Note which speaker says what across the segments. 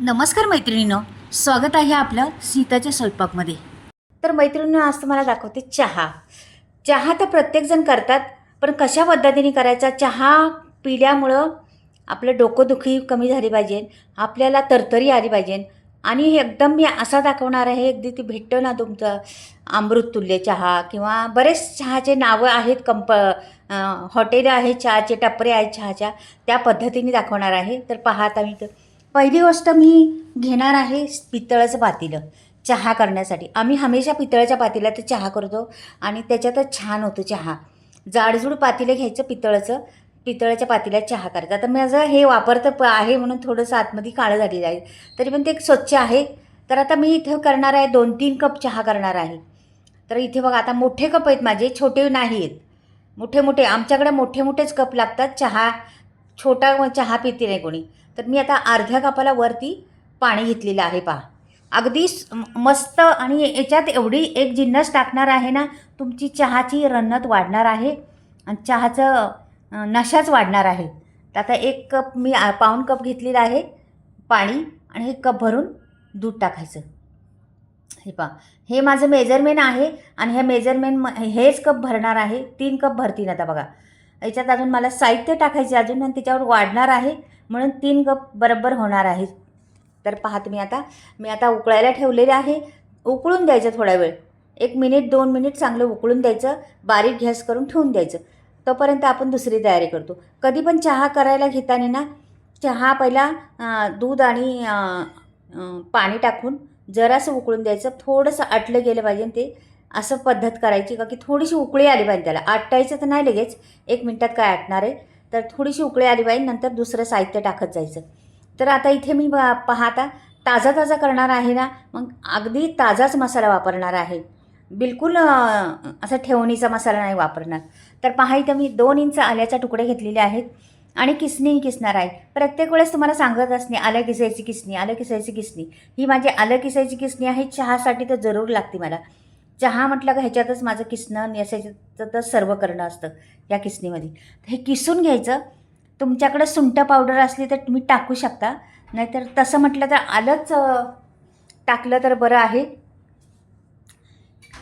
Speaker 1: नमस्कार मैत्रिणीनो स्वागत आहे आपलं सीताच्या स्वयंपाकमध्ये. तर मैत्रिणीनं आज तुम्हाला दाखवते चहा. चहा तर प्रत्येकजण करतात पण कशा पद्धतीने करायचा? चहा पिल्यामुळं आपलं डोकंदुखी कमी झाली पाहिजे आपल्याला तरतरी आली पाहिजे. आणि हे एकदम मी असा दाखवणार आहे अगदी ती भेटतो ना तुमचं अमृततुल्य चहा किंवा बरेच चहाचे नावं आहेत कंप हॉटेल आहेत चहाचे टपरे आहेत चहाच्या त्या पद्धतीने दाखवणार आहे. तर पाहता मी तर पहिली गोष्ट मी घेणार आहे पितळाचं पातेलं चहा करण्यासाठी. आम्ही हमेशा पितळाच्या पातेल्यात चहा करतो आणि त्याच्यातच छान होतो चहा. जाडजूड पातेलं घ्यायचं पितळाचं पितळाच्या पातेल्यात चहा करायचा. आता माझं हे वापरतं प आहे म्हणून थोडंसं आतमध्ये काळं झालेलं आहे. तरी पण ते स्वच्छ आहे. तर आता मी इथं करणार आहे दोन तीन कप चहा करणार आहे. तर इथे बघा आता मोठे कप आहेत माझे छोटे नाही आहेत. मोठे मोठे आमच्याकडे मोठे मोठेच कप लागतात. चहा छोटा चहा पिते नाही कोणी. तर मी आता अर्ध्या कपाला वरती पाणी घेतलेलं आहे पहा. अगदी मस्त आणि याच्यात एवढी एक जिन्नस टाकणार आहे ना तुमची चहाची रन्नत वाढणार आहे आणि चहाचं नशाच वाढणार आहे. तर आता एक कप मी पाऊण कप घेतलेला आहे पाणी आणि एक कप भरून दूध टाकायचं. हे पहा. हे माझं मेजरमेंट आहे आणि ह्या मेजरमेंट म हेच कप भरणार आहे. तीन कप भरतील आता बघा. याच्यात अजून मला साहित्य टाकायचे अजून आणि त्याच्यावर वाढणार आहे. म्हणून तीन कप बरोबर होणार आहे तर पहा तुम्ही आता मी आता उकळायला ठेवलेले आहे. उकळून द्यायचं थोडा वेळ. एक मिनिट दोन मिनिट चांगलं उकळून द्यायचं. बारीक गॅस करून ठेवून द्यायचं. तोपर्यंत आपण दुसरी तयारी करतो. कधी पण चहा करायला घेताना ना चहा पहिला दूध आणि पाणी टाकून जरासं उकळून द्यायचं. थोडंसं आटलं गेलं पाहिजे ते असं पद्धत करायची का की थोडीशी उकळी आली पाहिजे त्याला. आटायचं तर नाही लगेच. एक मिनटात काय आटणार आहे? तर थोडीशी उकळी आली पाहिजे नंतर दुसरं साहित्य टाकत जायचं. तर आता इथे मी पाहता ताजा ताजा करणार आहे ना? मग अगदी ताजाच मसाला वापरणार आहे. बिलकुल असा ठेवणीचा मसाला नाही वापरणार. तर पहा इथं मी दोन इंच आल्याचे तुकडे घेतलेले आहेत आणि किसणी किसणार आहे. प्रत्येक वेळेस तुम्हाला सांगत असणे आलं किसायची किसणी आलं किसायची किसणी ही माझी आलं किसायची किसणी आहे चहासाठी तर जरूर लागते मला. चहा म्हटलं का ह्याच्यातच माझं किसणं आणि याच्यातच सर्व करणं असतं या किसणीमध्ये. तर हे किसून घ्यायचं. तुमच्याकडं सुंठ पावडर असली तर तुम्ही टाकू शकता. नाहीतर तसं म्हटलं तर आलंच टाकलं तर बरं आहे.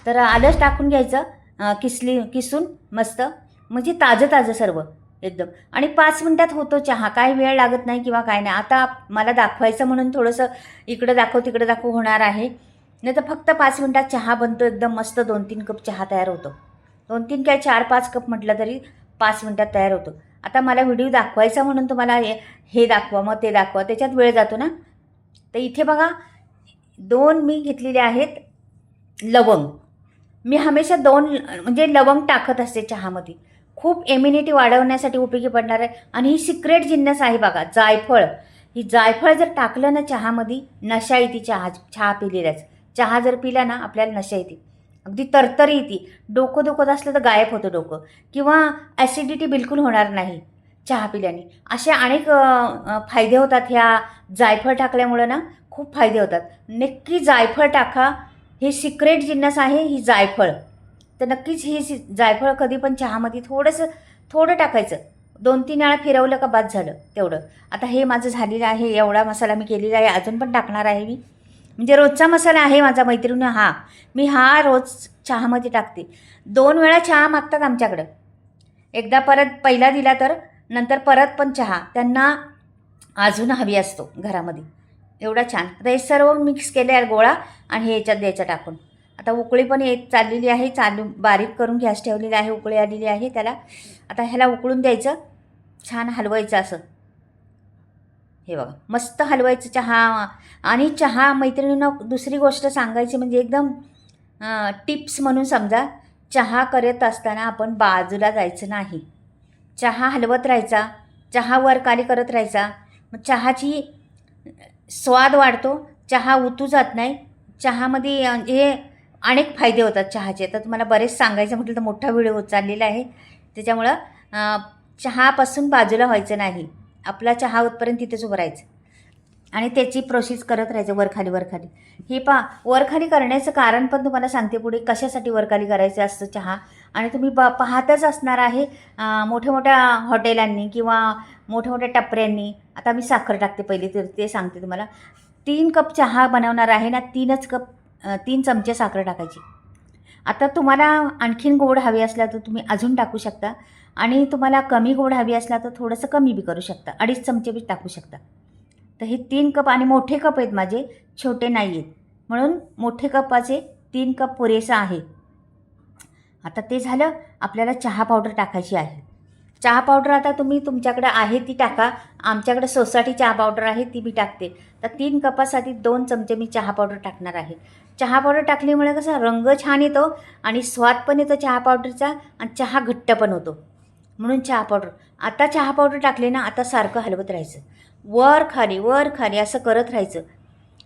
Speaker 1: तर आलंच टाकून घ्यायचं किसली किसून मस्त. म्हणजे ताजं ताजं सर्व एकदम. आणि पाच मिनटात होतो चहा. काय वेळ लागत नाही किंवा काय नाही. आता मला दाखवायचं म्हणून थोडंसं इकडं दाखव तिकडं दाखव होणार आहे. नाही तर फक्त पाच मिनटात चहा बनतो एकदम मस्त दोन तीन कप चहा तयार होतो. दोन तीन काय चार पाच कप म्हटलं तरी पाच मिनटात तयार होतो. आता मला व्हिडिओ दाखवायचा म्हणून तुम्हाला हे हे दाखवा मग ते दाखवा त्याच्यात वेळ जातो ना. तर इथे बघा दोन मी घेतलेले आहेत लवंग. मी हमेशा दोन म्हणजे लवंग टाकत असते चहामध्ये. खूप इम्युनिटी वाढवण्यासाठी उपयोगी पडणार आहे. आणि ही सिक्रेट जिन्नस आहे बघा जायफळ. ही जायफळ जर टाकलं ना चहामध्ये नशा येते चहा चहा पिलेल्याच. चहा जर पिला ना आपल्याला नशा येते. अगदी तरतरी येते. डोकं दुखत असलं तर गायब होतं डोकं. किंवा ॲसिडिटी बिलकुल होणार नाही चहा पिल्याने. असे अनेक फायदे होतात ह्या जायफळ टाकल्यामुळं ना खूप फायदे होतात. नक्की जायफळ टाका. हे सिक्रेट जिन्नस आहे ही जायफळ. तर नक्कीच ही सि- जायफळ कधी पण चहामध्ये थोडंसं थोडं टाकायचं. दोन तीन वेळा फिरवलं का बाद झालं तेवढं. आता हे माझं झालेलं आहे एवढा मसाला मी केलेला आहे अजून पण टाकणार आहे मी. म्हणजे रोजचा मसाला आहे माझा मैत्रिणी हा. मी हा रोज चहामध्ये टाकते. दोन वेळा चहा मागतात आमच्याकडं. एकदा परत पहिला दिला तर नंतर परत पण चहा. त्यांना अजून हवी असतो घरामध्ये. एवढा छान. आता हे सर्व मिक्स केले आहे गोळा आणि हे याच्यात टाकून. आता उकळी पण येत चाललेली आहे चालू बारीक करून गॅस ठेवलेली आहे उकळी आलेली आहे त्याला. आता ह्याला उकळून द्यायचं. छान हलवायचं असं. हे बघा मस्त हलवायचं चहा. आणि चहा मैत्रिणींना दुसरी गोष्ट सांगायची म्हणजे एकदम टिप्स म्हणून समजा चहा करत असताना आपण बाजूला जायचं नाही. चहा हलवत राहायचा चहा वर खाली करत राहायचा. मग चहाची स्वाद वाढतो चहा उतू जात नाही. चहामध्ये हे अनेक फायदे होतात चहाचे. तर तुम्हाला बरेच सांगायचं म्हटलं तर मोठा व्हिडिओ होत चाललेला आहे. त्याच्यामुळं चहापासून बाजूला व्हायचं नाही. आपला चहा उत्पर्यंत तिथेच उभं राहायचं. आणि त्याची प्रोसेस करत राहायचं वरखाली वरखाली. हे पा वरखाली करण्याचं कारण पण तुम्हाला सांगते पुढे कशासाठी वरखाली करायचं असतं चहा. आणि तुम्ही ब पाहतच असणार आहे मोठ्या मोठ्या हॉटेलांनी किंवा मोठ्या मोठ्या टपऱ्यांनी. आता मी साखर टाकते पहिले तर ते सांगते तुम्हाला. तीन कप चहा बनवणार आहे ना तीनच कप तीन चमचे साखर टाकायची. आता तुम्हाला आणखीन गोड हवी असला तर तुम्ही अजून टाकू शकता. आणि तुम्हाला कमी गोड हवी असला तर थोडंसं कमी बी करू शकता. अडीच चमचे बी टाकू शकता. तर हे तीन कप आणि मोठे कप आहेत माझे छोटे नाही आहेत. म्हणून मोठे कपाचे तीन कप पुरेसा आहे. आता ते झालं आपल्याला चहा पावडर टाकायची आहे. चहा पावडर आता तुम्ही तुमच्याकडे आहे ती टाका. आमच्याकडे सोसायटी चहा पावडर आहे ती बी टाकते. तर तीन कपासाठी दोन चमचे मी चहा पावडर टाकणार आहे. चहा पावडर टाकल्यामुळे कसा रंग छान येतो आणि स्वाद पण येतो चहा पावडरचा आणि चहा घट्ट पण होतो. म्हणून चहा पावडर. आता चहा पावडर टाकले ना आता सारखं हलवत राहायचं. वर खाली वर खाली असं करत राहायचं.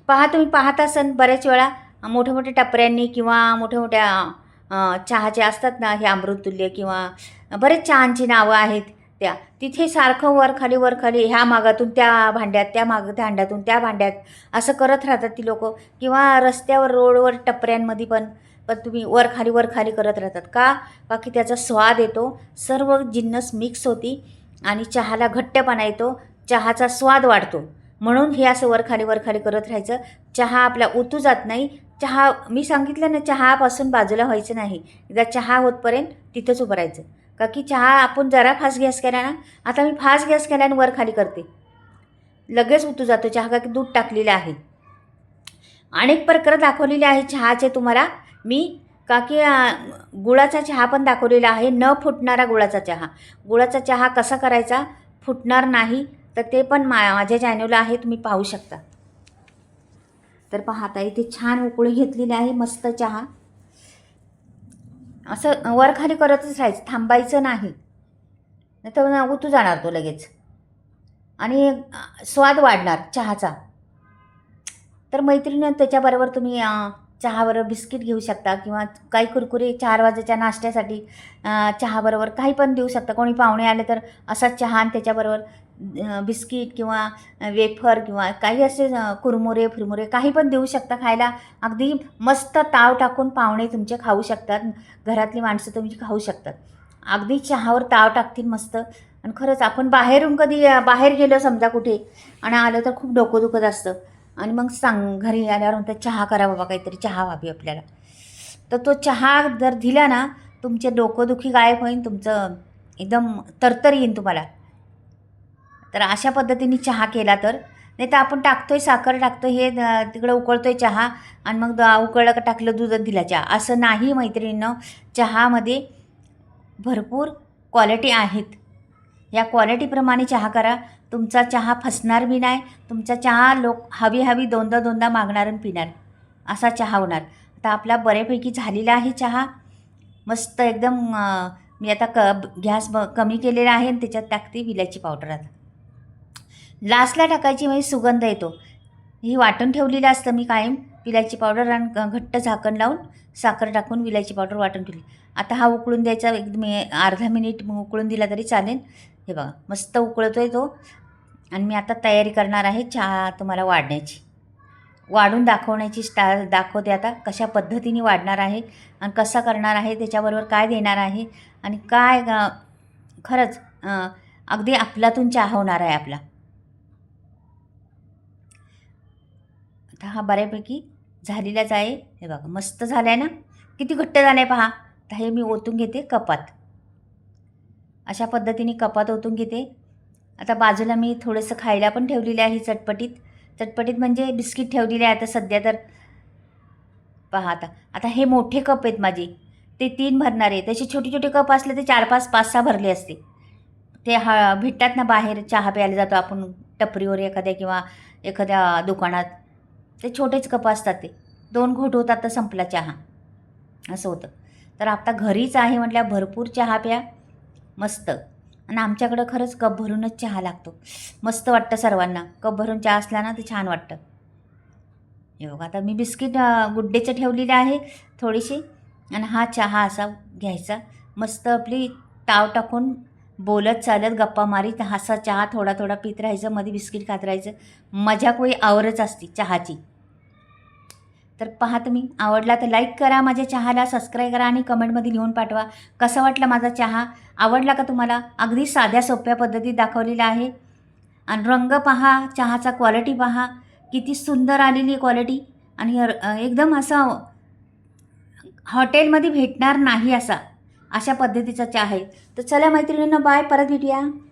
Speaker 1: पहा तुम्ही पाहत असन बऱ्याच वेळा मोठ्या मोठ्या टपऱ्यांनी किंवा मोठ्या मोठ्या चहाचे असतात ना हे अमृततुल्य किंवा बरेच चहांची नावं आहेत. त्या. तिथे सारखं वर खाली वर खाली ह्या मागातून त्या भांड्यात त्या माग त्या भांड्यातून त्या भांड्यात असं करत राहतात ती लोक. किंवा रस्त्यावर रोडवर टपऱ्यांमध्ये पण पण तुम्ही वर खाली वर खाली करत राहतात. का? बाकी त्याचा स्वाद येतो. सर्व जिन्नस मिक्स होती आणि चहाला घट्टपणा येतो. चहाचा स्वाद वाढतो. म्हणून हे असं वरखाली वरखाली करत राहायचं. चहा आपला ओतू जात नाही. चहा मी सांगितलं ना चहापासून बाजूला व्हायचं नाही. एकदा चहा होतपर्यंत तिथंच उभं राहायचं. का की चहा आपण जरा फास्ट गॅस केला ना आता मी फास्ट गॅस केला आणि वर खाली करते. लगेच उतू जातो चहा का की दूध टाकलेलं आहे. अनेक प्रकार दाखवलेले आहे चहाचे तुम्हाला. मी का की गुळाचा चहा पण दाखवलेला आहे. न फुटणारा गुळाचा चहा. गुळाचा चहा कसा करायचा? फुटणार नाही तर ते पण मा माझ्या चॅनलला आहे तुम्ही पाहू शकता. तर पाहता इथे छान उकळी घेतलेली आहे मस्त चहा. असं वरखाली करतच राहायचं थांबायचं नाही. नाही तर उतू जाणार तो लगेच. आणि स्वाद वाढणार चहाचा. तर मैत्रिणी त्याच्याबरोबर तुम्ही चहाबरोबर बिस्किट घेऊ शकता किंवा काही कुरकुरे चार वाजेच्या नाश्त्यासाठी चहाबरोबर काही पण देऊ शकता. कोणी पाहुणे आले तर असाच चहा आणि त्याच्याबरोबर बिस्किट किंवा वेफर किंवा काही असे कुरमुरे फिरमुरे काही पण देऊ शकता खायला. अगदी मस्त ताव टाकून पाहुणे तुमचे खाऊ शकतात. घरातली माणसं तुमची खाऊ शकतात. अगदी चहावर ताव टाकतील मस्त. आणि खरंच आपण बाहेरून कधी बाहेर गेलो समजा कुठे आणि आलं तर खूप डोकं दुखत असतं. आणि मग सांग घरी आल्यावर म्हणतात चहा करा बाबा काहीतरी चहा व्हावी आपल्याला. तर तो चहा जर दिला ना तुमचे डोकंदुखी गायब होईल तुमचं एकदम तरतर येईन तुम्हाला. तर अशा पद्धतीने चहा केला तर. नाही तर आपण टाकतो आहे साखर टाकतो हे तिकडं उकळतो आहे चहा आणि मग द- उकळलं का टाकलं दूध दिला चहा. असं नाही मैत्रिणीनं चहामध्ये भरपूर क्वालिटी आहेत. या क्वालिटीप्रमाणे चहा करा. तुमचा चहा फसणार बी नाही तुमचा चहा लोक हवी हवी दोनदा दोनदा मागणार आणि पिणार. असा चहा होणार. आता आपला बऱ्यापैकी झालेला आहे चहा. मस्त एकदम मी आता क गॅस ब कमी केलेला आहे आणि त्याच्यात टाकते विलायची पावडर आता. लास्टला टाकायची म्हणजे सुगंध येतो. ही वाटून ठेवलेलं असतं मी कायम. विलायची पावडर आणि घट्ट झाकण लावून साखर टाकून विलायची पावडर वाटून ठेवली. आता हा उकळून द्यायचा एकदम अर्धा मिनिट उकळून दिला तरी चालेल. हे बघा मस्त उकळतो आहे तो. आणि मी आता तयारी करणार आहे चहा तुम्हाला वाढण्याची. वाढून दाखवण्याची स्टा दाखवते आता कशा पद्धतीने वाढणार आहे आणि कसा करणार आहे त्याच्याबरोबर काय देणार आहे आणि काय खरंच अगदी आपलातून चहा होणार आहे आपला. आता हा बऱ्यापैकी झालेलाच आहे. हे बघा मस्त झाला आहे ना? किती घट्ट झालं आहे पहा. तर हे मी ओतून घेते कपात. अशा पद्धतीने कपात ओतून घेते. आता बाजूला मी थोडंसं खायला पण ठेवलेलं आहे चटपटीत. चटपटीत म्हणजे बिस्किट ठेवलेले आहे आता सध्या तर. पहा आता. आता हे मोठे कप आहेत माझे. ते तीन भरणार आहे. तसे छोटे छोटे कप असले ते चार पाच पाच सहा भरले असते. ते हा भेटतात ना बाहेर चहा प्यायला जातो आपण टपरीवर एखाद्या किंवा एखाद्या दुकानात. ते छोटेच कप असतात ते. दोन घोट होतात तर संपला चहा. असं होतं. तर आता घरीच आहे म्हटल्या भरपूर चहा प्या. मस्त. आणि आमच्याकडं खरंच कप भरूनच चहा लागतो. मस्त वाटतं सर्वांना. कप भरून चहा असला ना ते छान वाटतं. योग आता मी बिस्किट गुड्डेचं ठेवलेलं आहे थोडीशी. आणि हा चहा असा घ्यायचा. मस्त आपली ताव टाकून बोलत चालत गप्पा मारीत हासा चहा थोडा थोडा पित राहायचं मध्ये बिस्किट खात राहायचं. मजा कोई आवरच असते चहाची. तर पहा तुम्ही आवडला तर लाईक करा माझ्या चहाला सबस्क्राईब करा आणि कमेंटमध्ये लिहून पाठवा. कसा वाटला माझा चहा? आवडला का तुम्हाला? अगदी साध्या सोप्या पद्धतीत दाखवलेला आहे. आणि रंग पहा चहाचा क्वालिटी पहा. किती सुंदर आलेली क्वालिटी आणि एकदम असं हॉटेलमध्ये भेटणार नाही असा. अशा पद्धतीचा चहा आहे. तर चला मैत्रिणींना बाय परत भेटूया.